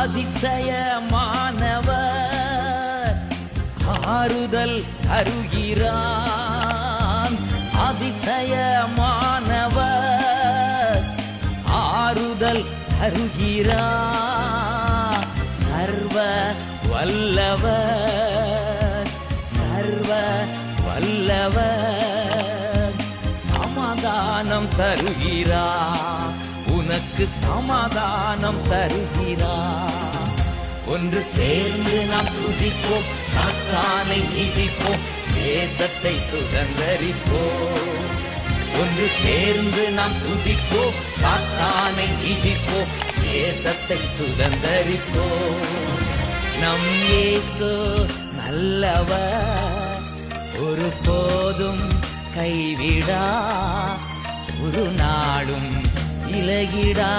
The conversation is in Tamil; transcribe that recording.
அதிசயமானவர். ஆறுதல் தருகிறான். அதிசயமானவர். ஆறுதல் தருகிறான். சர்வ வல்லவர். சர்வ வல்லவர். சமாதானம் தருகிறார். உனக்கு சமாதானம் தருகிறார். ஒன்று சேர்ந்து நாம் துதிப்போம் சாத்தானை நீதிப்போம் தேசத்தை சுதந்தரிப்போம். ஒன்று சேர்ந்து நாம் துதிப்போம் சாத்தானை நீதிப்போம் தேசத்தை சுதந்தரிப்போம். நம் இயேசு நல்லவர் ஒரு போதும் கைவிடா ஒரு நாளும் இலகிடா.